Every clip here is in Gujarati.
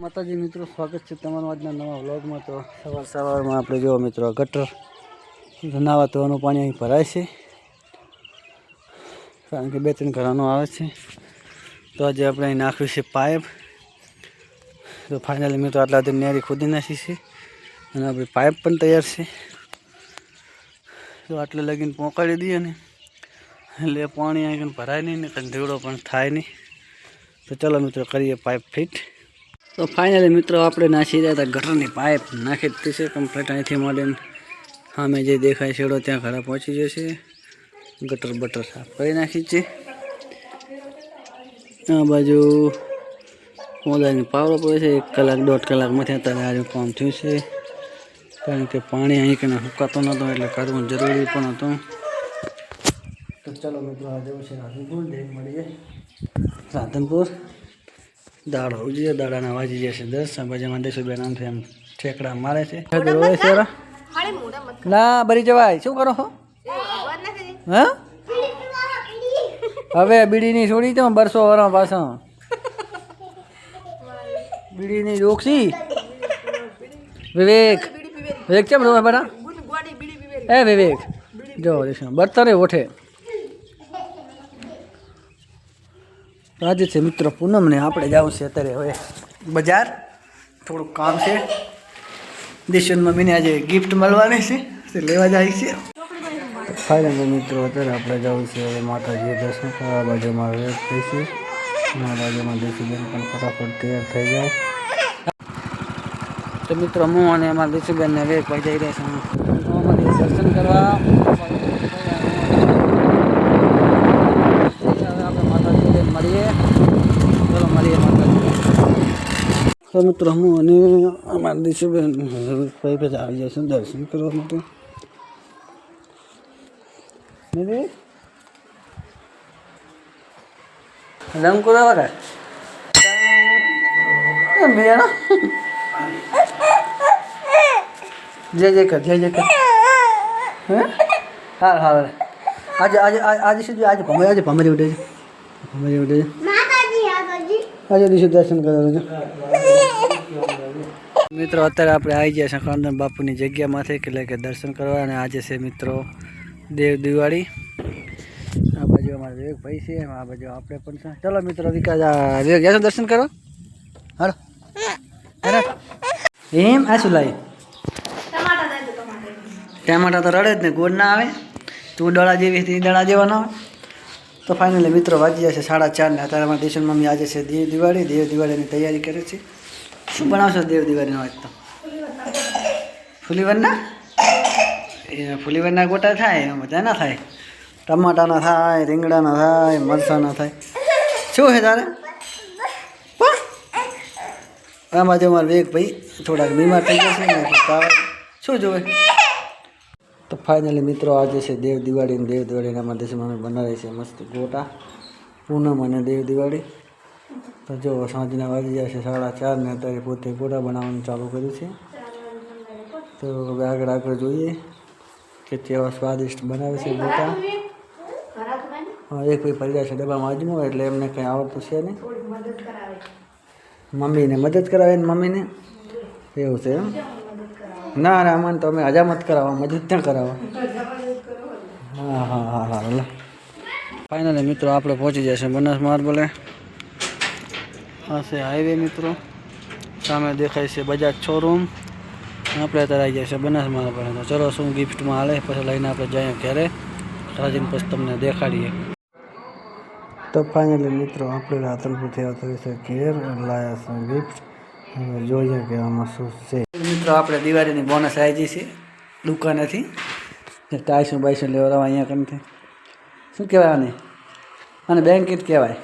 માતાજી મિત્રો, સ્વાગત છે તમારું આજના નવા વ્લોગમાં. તો સવાર સવારમાં આપણે જો મિત્રો, ગટર નાવા ધોવાનું પાણી અહીં ભરાય છે. કારણ કે બે ત્રણ ઘરાનો આવે છે. તો આજે આપણે અહીં નાખ્યું છે પાઇપ. તો ફાઇનલી મિત્રો આટલા સુધી નેરી ખોદી નાખી છે અને આપણી પાઇપ પણ તૈયાર છે. તો આટલે લગીને પહોંચાડી દઈએ ને, એટલે પાણી અહીં ભરાય નહીં ને કંધેવડો પણ થાય નહીં. તો ચલો મિત્રો, કરીએ પાઇપ ફિટ. તો ફાઇનલી મિત્રો આપણે નાખી રહ્યા હતા. ગટરની પાઇપ નાખી દીધી છે કમ્પ્લીટ અહીંથી મળીને સામે જે દેખાય છેડો ત્યાં ઘરે પહોંચી જશે. ગટર બટર સાફ કરી નાખી છે. આ બાજુ મોદાની પાવડો પડે છે. એક કલાક, દોઢ કલાકમાંથી અત્યારે આજે કામ થયું છે. કારણ કે પાણી અહીં કને સુકાતો નહોતો, એટલે કરવું જરૂરી પણ હતું. તો ચલો મિત્રો આ જવું છે રાધનપુર જઈને મળીએ રાધનપુર. દાડો ઉજીએ દાડાના વાજી જશે. દસ બાજુમાં દેશો બેન આમથી એમ ઠેકડા મારે છે? ના ભરી જવાય. શું કરો છો? હા? હવે બીડીની છોડી તો બરસો વરા પાછા બીડીની રોકસી વિવેક. વિવેક કેમ રોવા બરા એ વિવેક. જો દેશો બરતરે ઓઠે. આજે છે મિત્રો પૂનમ ને આપણે જવું છે અત્યારે હવે બજાર. થોડુંક કામ છે. દેશન મમ્મીને આજે ગિફ્ટ મળવાની છે. તે લેવા જાય છે. ફાઇનલ મિત્રો, અત્યારે આપણે જવું છે હવે માતાજી દર્શન કરવા. બાજુમાં વેટ થઈશું છે. આ બાજુમાં દેશીબેન પણ ફટાફટ તૈયાર થઈ જાય. તો મિત્રો, હું અને અમારા દેશીબેનને ભાઈ જઈ રહ્યા છું. દર્શન કરવા હવે આપણે માતાજીને મળીએ ચલો મળીએ માતાજી તો મિત્રો હું અને અમારા દિશુબેન ભાઈ પાસે આવી જઈશું દર્શન કરવા માટે નિધિ રંગ કરવા વાળા એમ ભૈયા જય જય કર જય જય કર હે હા હા આજે આજે આજે સુધી આજે ભમરી આજે ભમરી ઉઠે છે ભમરી ઉઠે છે આજે દિવસે દર્શન કરવા મિત્રો અત્યારે આપણે આવી ગયા છે ખંડન બાપુની જગ્યામાંથી એટલે કે દર્શન કરવા અને આજે છે મિત્રો દેવ દિવાળી. આ બાજુ અમારા વિવેક ભાઈ છે આ બાજુ આપણે પણ છે. ચલો મિત્રો વિકાસ આ વિવેક ગયા દર્શન કરો હાલો. એમ આ શું લાવી ટમાટા તો રડે જ ને ગોળ ના આવે. તું દડા જેવી હતી દડા જેવા ના આવે. તો ફાઇનલી મિત્રો વાગી જશે સાડા ચાર ને. અત્યારે અમારા દેશન મમ્મી આજે છે દેવ દિવાળી. દેવ દિવાળીની તૈયારી કરે છે. શું બનાવશો દેવ દિવાળીનો આજ તો? ફુલીવરના? એ ફુલીવરના ગોટા થાય એમાં મજા ના થાય. ટમાટાના થાય, રીંગણાના થાય મરસાના થાય. શું છે તારે? આ બાજુ અમારા વેગ ભાઈ થોડાક બીમાર થઈ જશે ને તાવ શું જોવે? તો ફાઇનલી મિત્રો આજે છે દેવ દિવાળી દેવ દિવાળીના માટે અમે બનાવીએ છીએ મસ્ત ગોટા, પૂનમ અને દેવ દિવાળી તો જો સાંજના વાગી જશે સાડા ચાર ને અત્યારે પોતે ગોટા બનાવવાનું ચાલુ કર્યું છે. તો હવે આગળ આગળ જોઈએ કે કેવા સ્વાદિષ્ટ બનાવે છે પોતા એક ભાઈ ફરી છે ડબ્બામાં અજમો એટલે એમને કંઈ આવડતું છે નહીં. મમ્મીને મદદ કરાવે ને મમ્મીને. એવું છે એમ? ના ના, મને તો અમે હજામત કરાવો, મદદ ત્યાં કરાવો. હા હા હા હા ફાઇનલી મિત્રો, આપણે પહોંચી જશે બનાસ માર્બલે આ છે હાઈવે મિત્રો. સામે દેખાય છે બજાજ શોરૂમ આપણે અત્યારે આવી જશે બનાસ મારા તો ચલો શું ગિફ્ટમાં હાલે? પછી લઈને આપણે જઈએ ઘરે. રાજીને પછી તમને દેખાડીએ. તો ફાઇનલી મિત્રો, આપણે રાતનપુરથી આવતા છે ઘેર. લાયા છે ગિફ્ટ હવે જોઈએ કે આમાં શું છે. મિત્રો, આપણે દિવાળીની બોનસ આવી છે. દુકાનેથી. જે ટાઈસું બાઈસું લેવડાવવા અહીંયા કંઈ શું કહેવાય આને? અને બેન્કેટ કહેવાય.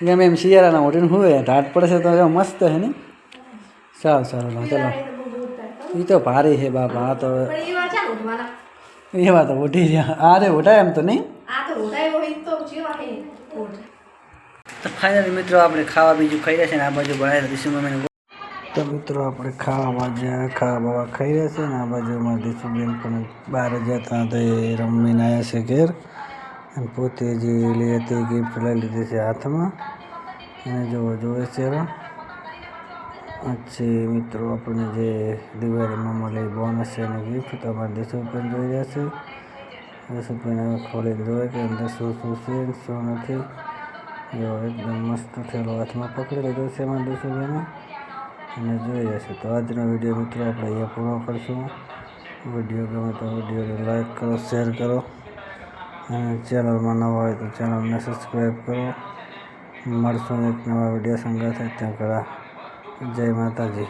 ગમે એમ શિયાળાના હોટીને હોય ઢાટ પડશે તો એવો મસ્ત છે ને સારું સારું ચાલો એ તો ભારે છે બાપા આ તો એવા તો ઉઠી રહ્યા આ રે ઉઠાય એમ તો નહીં તો ફાઇનલી મિત્રો આપણે ખાવા બીજું ખાઈ રહ્યા છે ને આ બાજુ બનાવી દીશું મમ્મીને તો મિત્રો આપણે ખાવા બાજુ ખાવા બાવા ખાઈ રહ્યા છે ને આ બાજુમાં દીશુબેન પણ બહાર જતા તો એ રમીને આવ્યા છે ઘેર અને પોતે જે લે તે ગિફ્ટ લઈ લીધી છે હાથમાં. એને જોવો જોવે છે હવે પછી મિત્રો, આપણને જે દિવાળીમાં મળે બોનસ છે એની ગિફ્ટ તમારે દસ રૂપિયા જોઈ રહ્યા છે. દસ રૂપિયાને ખોલીને જોવે કે અંદર શું શું છે ને શું નથી. એવો એકદમ મસ્ત થયેલો હાથમાં પકડી લીધો છે એમાં દસ રૂપિયાનો. અને જોઈ રહ્યા છે તો આજનો વીડિયો મિત્રો આપણે અહીંયા પૂરો કરશું. વીડિયો ગમે તો વિડીયોને લાઈક કરો શેર કરો. ચેનલમાં નવા હોય તો ચેનલને સબસ્ક્રાઈબ કરો. મળશું એક નવા વીડિયો સંગાથે ત્યાં કળા જય માતાજી.